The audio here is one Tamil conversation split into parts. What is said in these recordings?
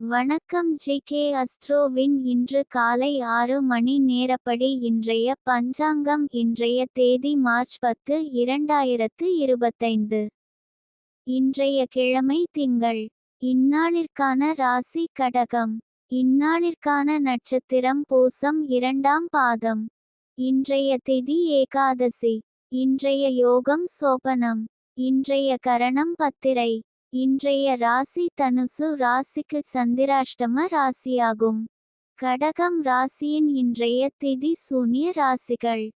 வணக்கம் ஜி கே அஸ்ட்ரோவின் இன்று காலை ஆறு மணி நேரப்படி இன்றைய பஞ்சாங்கம் இன்றைய தேதி மார்ச் பத்து இரண்டாயிரத்து இருபத்தைந்து. இன்றைய கிழமை திங்கள். இந்நாளிற்கான ராசி கடகம். இந்நாளிற்கான நட்சத்திரம் பூசம் இரண்டாம் பாதம். இன்றைய திதி ஏகாதசி. இன்றைய யோகம் சோபனம். இன்றைய கரணம் பத்திரை. இன்றைய ராசி தனுசு ராசிக்கு சந்திராஷ்டம ராசியாகும். கடகம் ராசியின் இன்றைய திதி சூனிய ராசிகள்.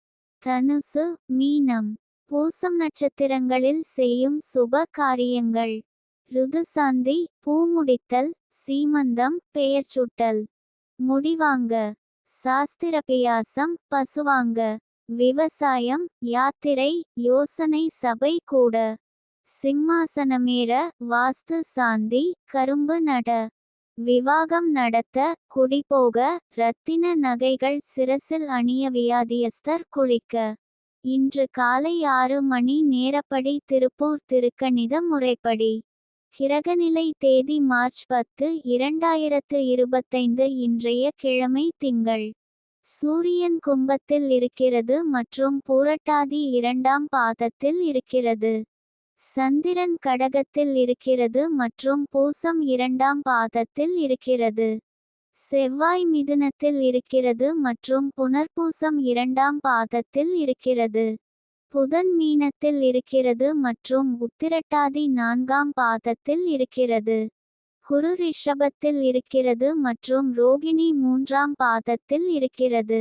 தனுசு மீனம். பூசம் நட்சத்திரங்களில் செய்யும் சுப காரியங்கள். ருதுசாந்தி பூமுடித்தல் சீமந்தம் பெயர் சுட்டல். முடிவாங்க. சாஸ்திரபியாசம் பசுவாங்க. விவசாயம் யாத்திரை யோசனை சபை கூட. சிம்மாசனமேற வாஸ்து சாந்தி கரும்பு நட. விவாகம் நடத்த குடிபோக ரத்தின நகைகள் சிரசில் அணிய வியாதியஸ்தர் குளிக்க. இன்று காலை ஆறு மணி நேரப்படி திருப்பூர் திருக்கணித முறைப்படி. கிரகநிலை தேதி மார்ச் பத்து இரண்டாயிரத்து இருபத்தைந்து இன்றைய கிழமை திங்கள். சூரியன் கும்பத்தில் இருக்கிறது மற்றும் பூரட்டாதி இரண்டாம் பாதத்தில் இருக்கிறது. சந்திரன் கடகத்தில் இருக்கிறது மற்றும் பூசம் இரண்டாம் பாதத்தில் இருக்கிறது. செவ்வாய் மிதுனத்தில் இருக்கிறது மற்றும் புனர்பூசம் இரண்டாம் பாதத்தில் இருக்கிறது. புதன் மீனத்தில் இருக்கிறது மற்றும் உத்திரட்டாதி நான்காம் பாதத்தில் இருக்கிறது. குரு ரிஷபத்தில் இருக்கிறது மற்றும் ரோகிணி மூன்றாம் பாதத்தில் இருக்கிறது.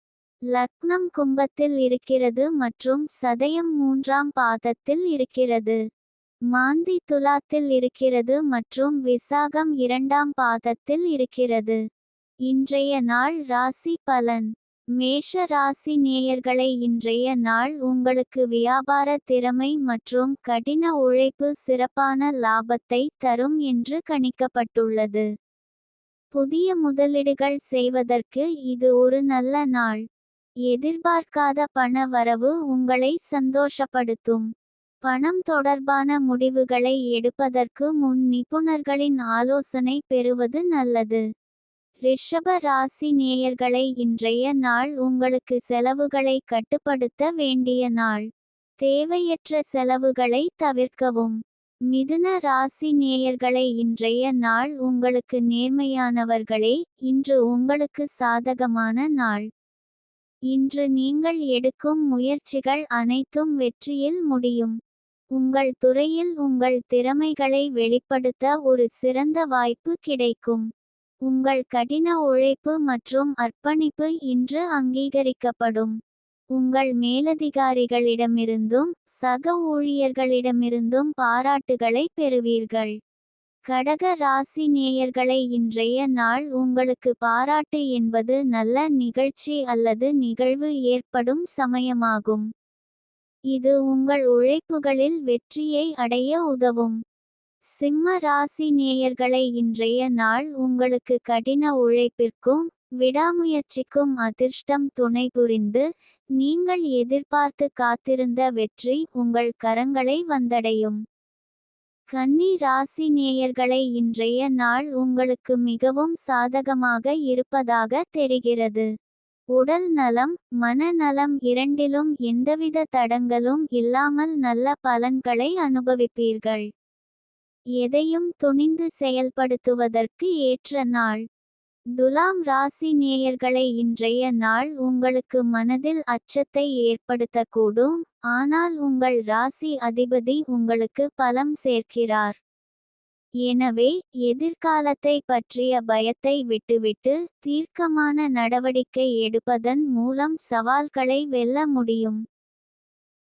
லக்னம் கும்பத்தில் இருக்கிறது மற்றும் சதயம் மூன்றாம் பாதத்தில் இருக்கிறது. மாந்தி துலாத்தில் இருக்கிறது மற்றும் விசாகம் இரண்டாம் பாதத்தில் இருக்கிறது. இன்றைய நாள் ராசி பலன். மேஷ ராசி நேயர்களை இன்றைய நாள் உங்களுக்கு வியாபார திறமை மற்றும் கடின உழைப்பு சிறப்பான லாபத்தை தரும் என்று கணிக்கப்பட்டுள்ளது. புதிய முதலீடுகள் செய்வதற்கு இது ஒரு நல்ல நாள். எதிர்பார்க்காத பண வரவு உங்களை சந்தோஷப்படுத்தும். பணம் தொடர்பான முடிவுகளை எடுப்பதற்கு முன் நிபுணர்களின் ஆலோசனை பெறுவது நல்லது. ரிஷப ராசி நேயர்களை இன்றைய நாள் உங்களுக்கு செலவுகளை கட்டுப்படுத்த வேண்டிய நாள். தேவையற்ற செலவுகளை தவிர்க்கவும். மிதுன ராசி நேயர்களை இன்றைய நாள் உங்களுக்கு நேர்மையானவர்களே இன்று உங்களுக்கு சாதகமான நாள். இன்று நீங்கள் எடுக்கும் முயற்சிகள் அனைத்தும் வெற்றியில் முடியும். உங்கள் துறையில் உங்கள் திறமைகளை வெளிப்படுத்த ஒரு சிறந்த வாய்ப்பு கிடைக்கும். உங்கள் கடின உழைப்பு மற்றும் அர்ப்பணிப்பு இன்று அங்கீகரிக்கப்படும். உங்கள் மேலதிகாரிகளிடமிருந்தும் சக ஊழியர்களிடமிருந்தும் பாராட்டுகளை பெறுவீர்கள். கடக ராசி நேயர்களை இன்றைய நாள் உங்களுக்கு பாராட்டு என்பது நல்ல நிகழ்ச்சி அல்லது நிகழ்வு ஏற்படும் சமயமாகும். இது உங்கள் உழைப்புகளில் வெற்றியை அடைய உதவும். சிம்ம ராசி நேயர்களை இன்றைய நாள் உங்களுக்கு கடின உழைப்பிற்கும் விடாமுயற்சிக்கும் அதிர்ஷ்டம் துணை புரிந்து நீங்கள் எதிர்பார்த்து காத்திருந்த வெற்றி உங்கள் கரங்களை வந்தடையும். கன்னி ராசி நேயர்களை இன்றைய நாள் உங்களுக்கு மிகவும் சாதகமாக இருப்பதாக தெரிகிறது. உடல் நலம் மனநலம் இரண்டிலும் எந்தவித தடங்களும் இல்லாமல் நல்ல பலன்களை அனுபவிப்பீர்கள். எதையும் துணிந்து செயல்படுத்துவதற்கு ஏற்ற நாள். துலாம் ராசி நேயர்களை இன்றைய நாள் உங்களுக்கு மனதில் அச்சத்தை ஏற்படுத்தக்கூடும். ஆனால் உங்கள் ராசி அதிபதி உங்களுக்கு பலம் சேர்க்கிறார். எனவே எதிர்காலத்தை பற்றிய பயத்தை விட்டுவிட்டு தீர்க்கமான நடவடிக்கை எடுப்பதன் மூலம் சவால்களை வெல்ல முடியும்.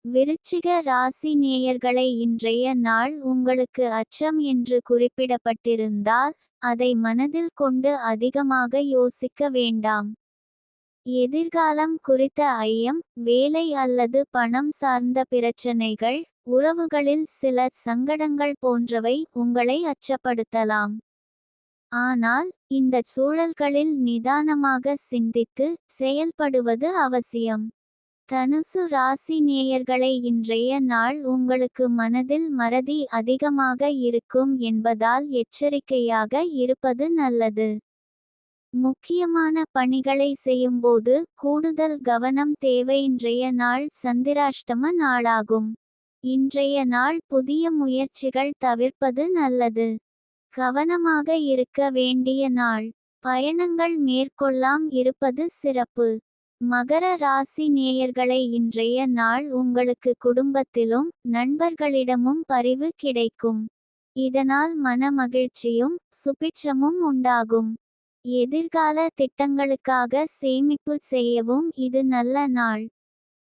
விருச்சிக ராசி நேயர்களை இன்றைய நாள் உங்களுக்கு அச்சம் என்று குறிப்பிடப்பட்டிருந்தால் அதை மனதில் கொண்டு அதிகமாக யோசிக்க வேண்டாம். எதிர்காலம் குறித்த ஐயம் வேலை அல்லது பணம் சார்ந்த பிரச்சனைகள் உறவுகளில் சில சங்கடங்கள் போன்றவை உங்களை அச்சப்படுத்தலாம். ஆனால் இந்தச் சூழல்களில் நிதானமாக சிந்தித்து செயல்படுவது அவசியம். தனுசு ராசி நேயர்களை இன்றைய நாள் உங்களுக்கு மனதில் மறதி அதிகமாக இருக்கும் என்பதால் எச்சரிக்கையாக இருப்பது நல்லது. முக்கியமான பணிகளை செய்யும்போது கூடுதல் கவனம் தேவை. இன்றைய நாள் சந்திராஷ்டம நாளாகும். இன்றைய நாள் புதிய முயற்சிகள் தவிர்ப்பது நல்லது. கவனமாக இருக்க வேண்டிய நாள். பயணங்கள் மேற்கொள்ளாம் இருப்பது சிறப்பு. மகர ராசி நேயர்களை இன்றைய நாள் உங்களுக்கு குடும்பத்திலும் நண்பர்களிடமும் பரிவு கிடைக்கும். இதனால் மன மகிழ்ச்சியும் சுபிட்சமும் உண்டாகும். எதிர்கால திட்டங்களுக்காக சேமிப்பு செய்யவும் இது நல்ல நாள்.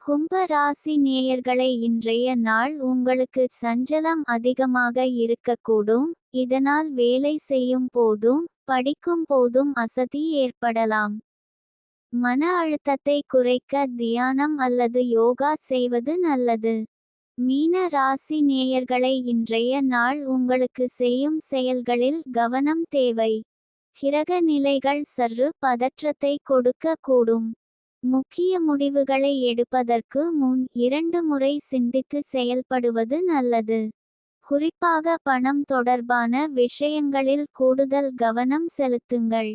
கும்ப ராசி நேயர்களை இன்றைய நாள் உங்களுக்கு சஞ்சலம் அதிகமாக இருக்கக்கூடும். இதனால் வேலை செய்யும் போதும் படிக்கும் போதும் அசதி ஏற்படலாம். மன அழுத்தத்தை குறைக்க தியானம் அல்லது யோகா செய்வது நல்லது. மீன ராசி நேயர்களை இன்றைய நாள் உங்களுக்கு செய்யும் செயல்களில் கவனம் தேவை. கிரக நிலைகள் சற்று பதற்றத்தை கொடுக்க கூடும். முக்கிய முடிவுகளை எடுப்பதற்கு முன் இரண்டு முறை சிந்தித்து செயல்படுவது நல்லது. குறிப்பாக பணம் தொடர்பான விஷயங்களில் கூடுதல் கவனம் செலுத்துங்கள்.